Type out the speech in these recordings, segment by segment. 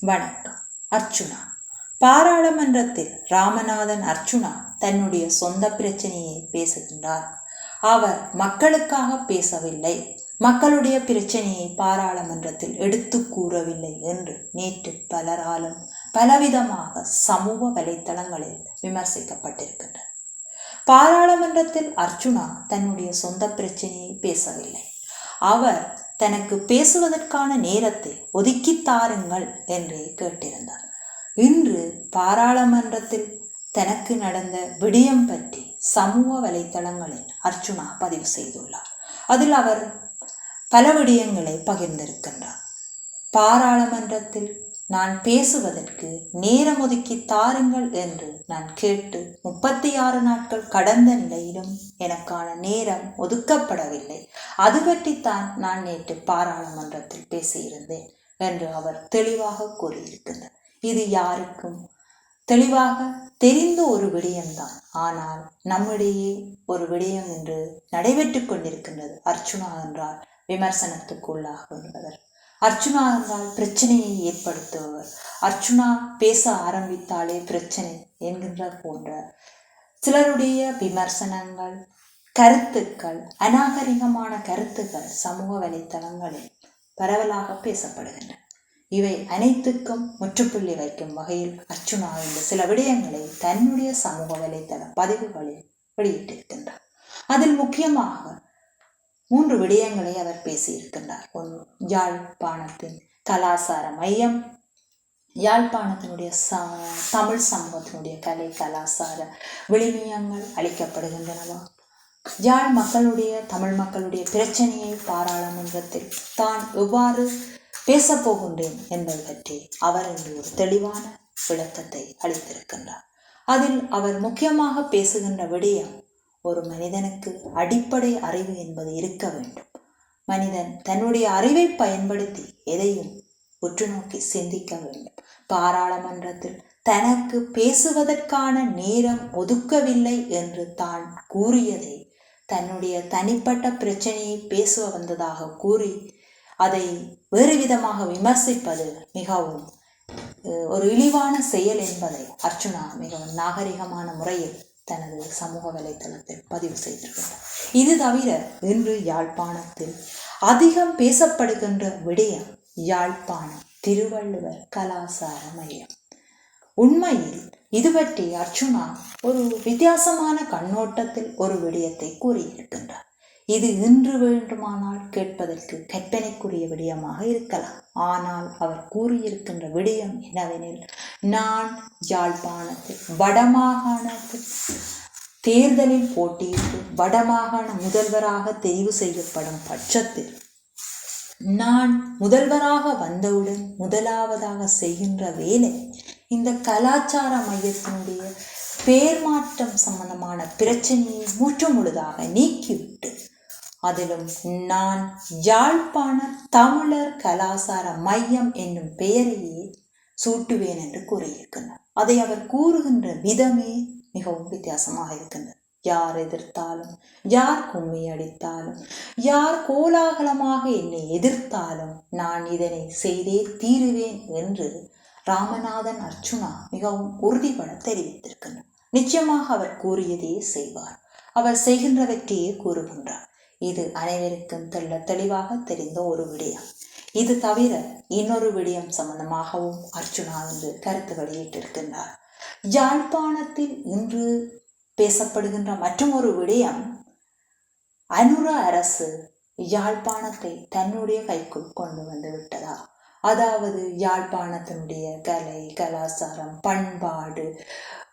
வணக்கம். அர்ச்சுனா. பாராளுமன்றத்தில் ராமநாதன் அர்ச்சுனா தன்னுடைய சொந்த பிரச்சனையை பேசுகின்றார். அவர் மக்களுக்காக பேசவில்லை மக்களுடைய பிரச்சனையை பாராளுமன்றத்தில் எடுத்து கூறவில்லை என்று நேற்று பலராலும் பலவிதமாக சமூக வலைத்தளங்களில் விமர்சிக்கப்பட்டிருக்கின்றது பாராளுமன்றத்தில் அர்ச்சுனா தன்னுடைய சொந்த பிரச்சனையை பேசவில்லை. அவர் தனக்கு பேசுவதற்கான நேரத்தை ஒதுக்கித் தாருங்கள் என்றே கேட்டிருந்தார். இன்று பாராளுமன்றத்தில் தனக்கு நடந்த விடயம் பற்றி சமூக வலைத்தளங்களில் அர்ச்சுனா பதிவு செய்துள்ளார். அதில் அவர் பல விடயங்களை பகிர்ந்திருக்கின்றார். பாராளுமன்றத்தில் நான் பேசுவதற்கு நேரம் ஒதுக்கி தாருங்கள் என்று நான் கேட்டு முப்பத்தி ஆறு நாட்கள் கடந்த நிலையிலும் எனக்கான நேரம் ஒதுக்கப்படவில்லை. அது பற்றித்தான் நான் நேற்று பாராளுமன்றத்தில் பேசியிருந்தேன் என்று அவர் தெளிவாக கூறியிருக்கின்றார். இது யாருக்கும் தெளிவாக தெரிந்த ஒரு விடயம்தான். ஆனால் நம்மிடையே ஒரு விடயம் என்று நடைபெற்று கொண்டிருக்கின்றது. அர்ச்சுனா என்றால் விமர்சனத்துக்குள்ளாகுன்றவர் அர்ச்சுனா என்றால் பிரச்சனையை ஏற்படுத்துபவர். அர்ச்சுனா பேச ஆரம்பித்தாலே பிரச்சனை என்கின்ற போன்ற சிலருடைய விமர்சனங்கள் கருத்துக்கள் அநாகரிகமான கருத்துக்கள் சமூக வலைத்தளங்களில் பரவலாக பேசப்படுகின்றன. இவை அனைத்துக்கும் முற்றுப்புள்ளி வைக்கும் வகையில் அர்ச்சுனா இந்த சில விடயங்களை தன்னுடைய சமூக வலைத்தள பதிவுகளில் வெளியிட்டிருக்கின்றார். அதில் முக்கியமாக மூன்று விடயங்களை அவர் பேசியிருக்கின்றார். ஒன்று யாழ்ப்பாணத்தின் கலாசார மையம். யாழ்ப்பாணத்தினுடைய ச தமிழ் சமூகத்தினுடைய கலை கலாசார விளிமியங்கள் அளிக்கப்படுகின்றனவா? யாழ் மக்களுடைய தமிழ் மக்களுடைய பிரச்சனையை பாராளுமன்றத்தில் தான் எவ்வாறு பேசப்போகின்றேன் என்பது பற்றி அவர் இன்று ஒரு தெளிவான விளக்கத்தை அளித்திருக்கின்றார். அதில் அவர் முக்கியமாக பேசுகின்ற விடயம் ஒரு மனிதனுக்கு அடிப்படை அறிவு என்பது இருக்க வேண்டும். மனிதன் தன்னுடைய அறிவை பயன்படுத்தி எதையும் உற்று நோக்கி சிந்திக்க வேண்டும். பாராளுமன்றத்தில் தனக்கு பேசுவதற்கான நேரம் ஒதுக்கவில்லை என்று தான் கூறியதை தன்னுடைய தனிப்பட்ட பிரச்சனையை பேசுவ வந்ததாக கூறி அதை வேறு விதமாக விமர்சிப்பது மிகவும் ஒரு இழிவான செயல் என்பதை அர்ச்சுனா மிகவும் நாகரிகமான முறையில் தனது சமூக வலைத்தளத்தில் பதிவு செய்திருக்கிறார். இது தவிர இன்று யாழ்ப்பாணத்தில் அதிகம் பேசப்படுகின்ற விடயம் யாழ்ப்பாணம் திருவள்ளுவர் கலாசார மையம். உண்மையில் இது பற்றி அர்ச்சுனா ஒரு வித்தியாசமான கண்ணோட்டத்தில் ஒரு விடயத்தை கூறியிருக்கின்றார். இது இன்று வேண்டுமானால் கேட்பதற்கு கற்பனைக்குரிய விடயமாக இருக்கலாம். ஆனால் அவர் கூறியிருக்கின்ற விடயம் என்னவெனில் நான் யாழ்ப்பாணத்தில் வடமாகாணத்தில் தேர்தலில் போட்டியிட்டு வடமாகாண முதல்வராக தெரிவு செய்யப்படும் பட்சத்தில் நான் முதல்வராக வந்தவுடன் முதலாவதாக செய்கின்ற வேலை இந்த கலாச்சார மையத்தினுடைய பேர் மாற்றம் சம்பந்தமான பிரச்சனையை முற்றுமுழுதாக நீக்கிவிட்டு அதிலும் நான் யாழ்ப்பாண தமிழர் கலாசார மையம் என்னும் பெயரையே சூட்டுவேன் என்று கூறியிருக்கின்றார் அதை அவர் கூறுகின்ற விதமே மிகவும் வித்தியாசமாக இருக்கின்றது. யார் எதிர்த்தாலும் யார் கும்மி அடித்தாலும் யார் கோலாகலமாக என்னை எதிர்த்தாலும் நான் இதனை செய்தே தீருவேன் என்று ராமநாதன் அர்ச்சுனா மிகவும் உறுதிபட தெரிவித்திருக்கின்றார். நிச்சயமாக அவர் கூறியதே செய்வார். அவர் செய்கின்றவற்றையே கூறுகின்றார். இது அனைவருக்கும் தெள்ள தெளிவாக தெரிந்த ஒரு விடயம். இது தவிர இன்னொரு விடயம் சம்பந்தமாகவும் அர்ஜுனா என்று கருத்து வெளியிட்டிருக்கின்றார். யாழ்ப்பாணத்தில் இன்று பேசப்படுகின்ற மற்றும் ஒரு விடயம் அனுர அரசு யாழ்ப்பாணத்தை தன்னுடைய கைக்குள் கொண்டு வந்து விட்டதா? அதாவது யாழ்ப்பாணத்தினுடைய கலை கலாச்சாரம் பண்பாடு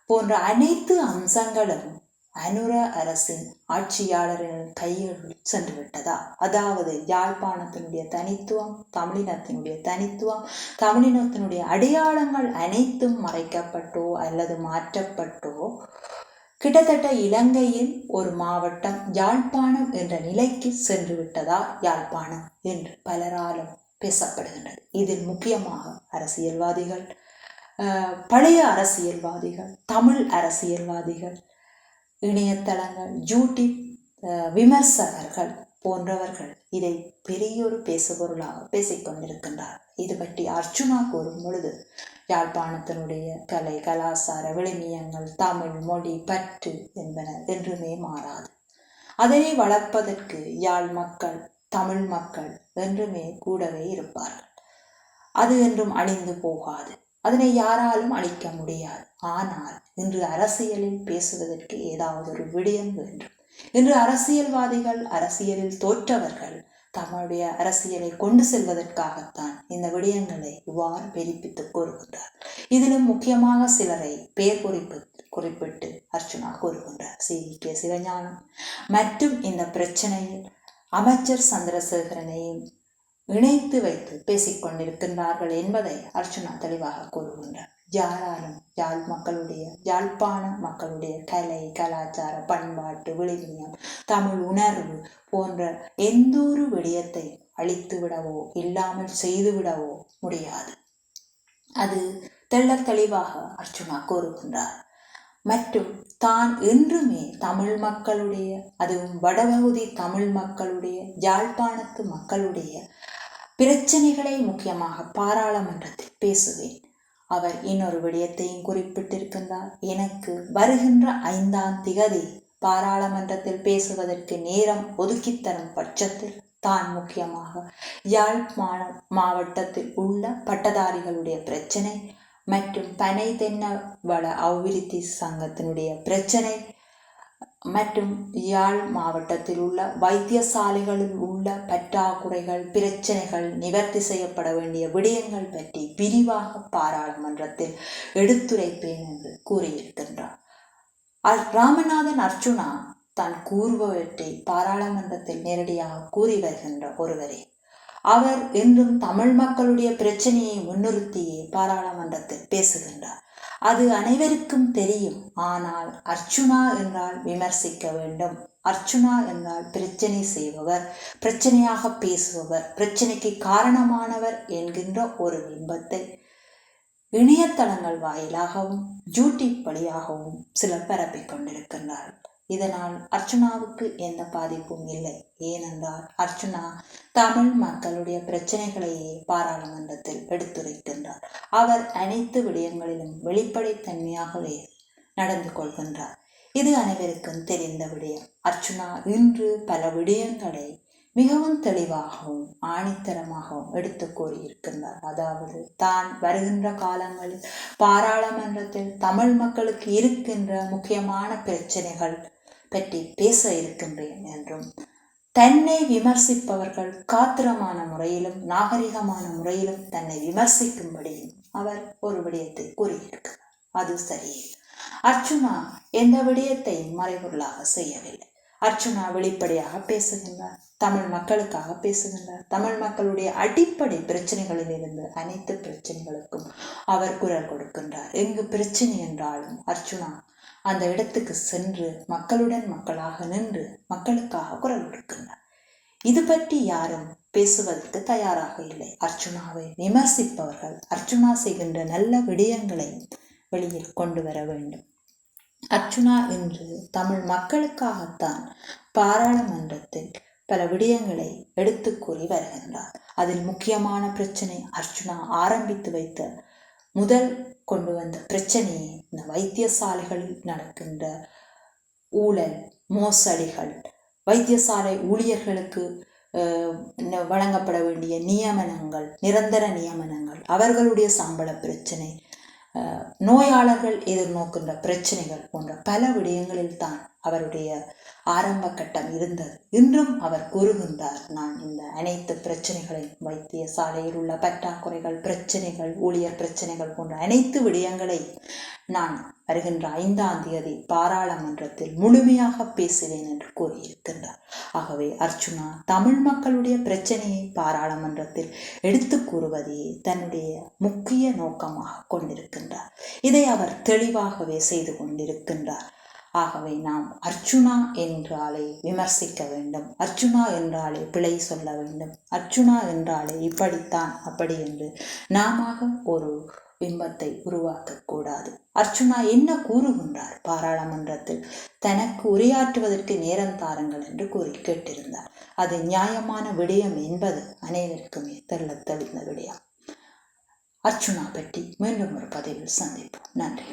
போன்ற அனைத்து அம்சங்களும் அனுர அரசின் ஆட்சியாளரின் கையில் சென்று விட்டதா அதாவது யாழ்ப்பாணத்தினுடைய தனித்துவம் தமிழினத்தினுடைய தனித்துவம் தமிழினத்தினுடைய அடையாளங்கள் அனைத்தும் மறைக்கப்பட்டோ அல்லது மாற்றப்பட்டோ கிட்டத்தட்ட இலங்கையில் ஒரு மாவட்டம் யாழ்ப்பாணம் என்ற நிலைக்கு சென்று விட்டதா யாழ்ப்பாணம் என்று பலராலும் பேசப்படுகின்றது. இதில் முக்கியமாக அரசியல்வாதிகள் பழைய அரசியல்வாதிகள் தமிழ் அரசியல்வாதிகள் இணையதளங்கள் யூடியூப் விமர்சகர்கள் போன்றவர்கள் இதை பெரியொரு பேசுபொருளாக பேசிக்கொண்டிருக்கின்றார். இது பற்றி அர்ஜுனா கூறும் பொழுது யாழ்ப்பாணத்தினுடைய கலை கலாசார விழுமியங்கள் தமிழ் மொழி பற்று என்பன என்றுமே மாறாது. அதனை வளர்ப்பதற்கு யாழ் மக்கள் தமிழ் மக்கள் என்றுமே கூடவே இருப்பார்கள். அது என்றும் அழிந்து போகாது. அதனை யாராலும் அழிக்க முடியாது. ஆனால் இன்று அரசியலில் பேசுவதற்கு ஏதாவது ஒரு விடயம் வேண்டும். இன்று அரசியல்வாதிகள் அரசியலில் தோற்றவர்கள் தம்முடைய அரசியலை கொண்டு செல்வதற்காகத்தான் இந்த விடயங்களை இவ்வாறு பெரிப்பித்து கூறுகின்றார். இதிலும் முக்கியமாக சிலரை பெயர் குறிப்பு குறிப்பிட்டு அர்ச்சுனா கூறுகின்றார். சி. கே. சிவஞானம். மற்றும் இந்த பிரச்சனையில் அமைச்சர் சந்திரசேகரனையும் இணைத்து வைத்து பேசிக்கொண்டிருக்கின்றார்கள் என்பதை அர்ச்சுனா தெளிவாக கூறுகின்றார். யாராலும் யாழ் மக்களுடைய யாழ்ப்பாண மக்களுடைய கலை கலாச்சார பண்பாட்டு விழுமியம் தமிழ் உணர்வு போன்ற எந்த ஒரு விடயத்தை அழித்து விடவோ இல்லாமல் செய்துவிடவோ முடியாது. அது தெள்ள தெளிவாக அர்ச்சுனா கூறுகின்றார். மற்றும் தான் என்றுமே தமிழ் மக்களுடைய அதுவும் வடபகுதி தமிழ் மக்களுடைய யாழ்ப்பாணத்து மக்களுடைய பிரச்சனைகளை முக்கியமாக பாராளுமன்றத்தில் பேசுவேன். அவர் இன்னொரு விடயத்தையும் குறிப்பிட்டிருக்கின்றார். எனக்கு வருகின்ற ஐந்தாம் திகதி பாராளுமன்றத்தில் பேசுவதற்கு நேரம் ஒதுக்கித்தரும் பட்சத்தில் தான் முக்கியமாக யாழ்ப்பாண மாவட்டத்தில் உள்ள பட்டதாரிகளுடைய பிரச்சனை மற்றும் பனை தென்ன வள அபிவிருத்தி சங்கத்தினுடைய பிரச்சனை மற்றும் யாழ் மாவட்டத்தில் உள்ள வைத்தியசாலைகளில் உள்ள பற்றாக்குறைகள் பிரச்சனைகள் நிவர்த்தி செய்யப்பட வேண்டிய விடயங்கள் பற்றி விரிவாக பாராளுமன்றத்தில் எடுத்துரைப்பேன் என்று கூறியிருக்கின்றார். ராமநாதன் அர்ச்சுனா தான் கூறுபவற்றை பாராளுமன்றத்தில் நேரடியாக கூறி வருகின்ற ஒருவரே. அவர் என்றும் தமிழ் மக்களுடைய பிரச்சனையை முன்னிறுத்தியே பாராளுமன்றத்தில் பேசுகின்றார். அது அனைவருக்கும் தெரியும். ஆனால் அர்ச்சுனா என்றால் விமர்சிக்க வேண்டும். அர்ச்சுனா என்றால் பிரச்சனை செய்பவர் பிரச்சனையாக பேசுபவர் பிரச்சனைக்கு காரணமானவர் என்கின்ற ஒரு பிம்பத்தை. இணையதளங்கள் வாயிலாகவும் யூடியூப் வழியாகவும் சிலர் பரப்பிக் கொண்டிருக்கின்றார்கள். இதனால் அர்ச்சுனாவுக்கு எந்த பாதிப்பும் இல்லை. ஏனென்றால் அர்ச்சுனா தமிழ் மக்களுடைய பிரச்சனைகளையே பாராளுமன்றத்தில் எடுத்துரைக்கின்றார். அவர் அனைத்து விடயங்களிலும் வெளிப்படைத்தன்மையாகவே நடந்து கொள்கின்றார். இது அனைவருக்கும் தெரிந்த விடயம். அர்ச்சுனா இன்று பல விடயங்களை மிகவும் தெளிவாகவும் ஆணித்தரமாகவும் எடுத்து கூறியிருக்கின்றார். அதாவது தான் வருகின்ற காலங்களில் பாராளுமன்றத்தில் தமிழ் மக்களுக்கு இருக்கின்ற முக்கியமான பிரச்சனைகள் பற்றி பேச இருக்கின்றேன் என்றும் தன்னை விமர்சிப்பவர்கள் காத்திரமான முறையிலும் நாகரிகமான முறையிலும் தன்னை விமர்சிக்கும்படியும் அவர் ஒரு விடயத்தை கூறியிருக்கிறார். அது சரியே அர்ச்சுனா எந்த விடயத்தையும் மறைபொருளாக செய்யவில்லை. அர்ச்சுனா வெளிப்படையாக பேசுகின்றார் தமிழ் மக்களுக்காக பேசுகின்றார். தமிழ் மக்களுடைய அடிப்படை பிரச்சனைகளில் இருந்து அனைத்து பிரச்சனைகளுக்கும் அவர் குரல் கொடுக்கின்றார். எங்கு பிரச்சனை என்றாலும் அர்ச்சுனா அந்த இடத்துக்கு சென்று மக்களுடன் மக்களாக நின்று மக்களுக்காக குரல் கொடுக்கின்றார். இது பற்றி யாரும் பேசுவதற்கு தயாராக இல்லை. அர்ச்சுனாவை விமர்சிப்பவர்கள் அர்ஜுனா செய்கின்ற நல்ல விடயங்களை வெளியில் கொண்டு வர வேண்டும். அர்ச்சுனா இன்று தமிழ் மக்களுக்காகத்தான் பாராளுமன்றத்தில் பல விடயங்களை எடுத்து கூறி வருகின்றார். அதில் முக்கியமான பிரச்சனை அர்ச்சுனா ஆரம்பித்து வைத்த முதல் கொண்டு வந்த பிரச்சனையை இந்த வைத்தியசாலைகளில் நடக்கின்ற ஊழல் மோசடிகள் வைத்தியசாலை ஊழியர்களுக்கு வழங்கப்பட வேண்டிய நியமனங்கள் நிரந்தர நியமனங்கள் அவர்களுடைய சம்பள பிரச்சனை நோயாளர்கள் எதிர்நோக்கின்ற பிரச்சனைகள் போன்ற பல விடயங்களில் தான் அவருடைய ஆரம்ப கட்டம் இருந்தது. இன்றும் அவர் கூறுகின்றார் நான் இந்த அனைத்து பிரச்சனைகளையும் வைத்திய சாலையில் உள்ள பற்றாக்குறைகள் பிரச்சனைகள் ஊழியர் பிரச்சனைகள் போன்ற அனைத்து விடயங்களையும் நான் வருகின்ற ஐந்தாம் தேதி பாராளுமன்றத்தில் முழுமையாக பேசுவேன் என்று கூறியிருக்கின்றார். ஆகவே அர்ச்சுனா தமிழ் மக்களுடைய பிரச்சனையை பாராளுமன்றத்தில் எடுத்து கூறுவதையே தன்னுடைய முக்கிய நோக்கமாக கொண்டிருக்கின்றார். இதை அவர் தெளிவாகவே செய்து கொண்டிருக்கின்றார். ஆகவே நாம் அர்ச்சுனா என்றாலே விமர்சிக்க வேண்டும். அர்ச்சுனா என்றாலே பிழை சொல்ல வேண்டும். அர்ச்சுனா என்றாலே இப்படித்தான் அப்படி என்று நாம ஒரு பிம்பத்தை உருவாக்கக்கூடாது அர்ச்சுனா என்ன கூறுகின்றார்? பாராளுமன்றத்தில் தனக்கு உரையாற்றுவதற்கு நேரம் தாருங்கள் என்று கூறி கேட்டிருந்தார். அது நியாயமான விடயம் என்பது அனைவருக்குமே தெள்ள தெளிந்த விடயம். அர்ச்சுனா பற்றி மீண்டும் ஒரு பதிவில் சந்திப்போம். நன்றி.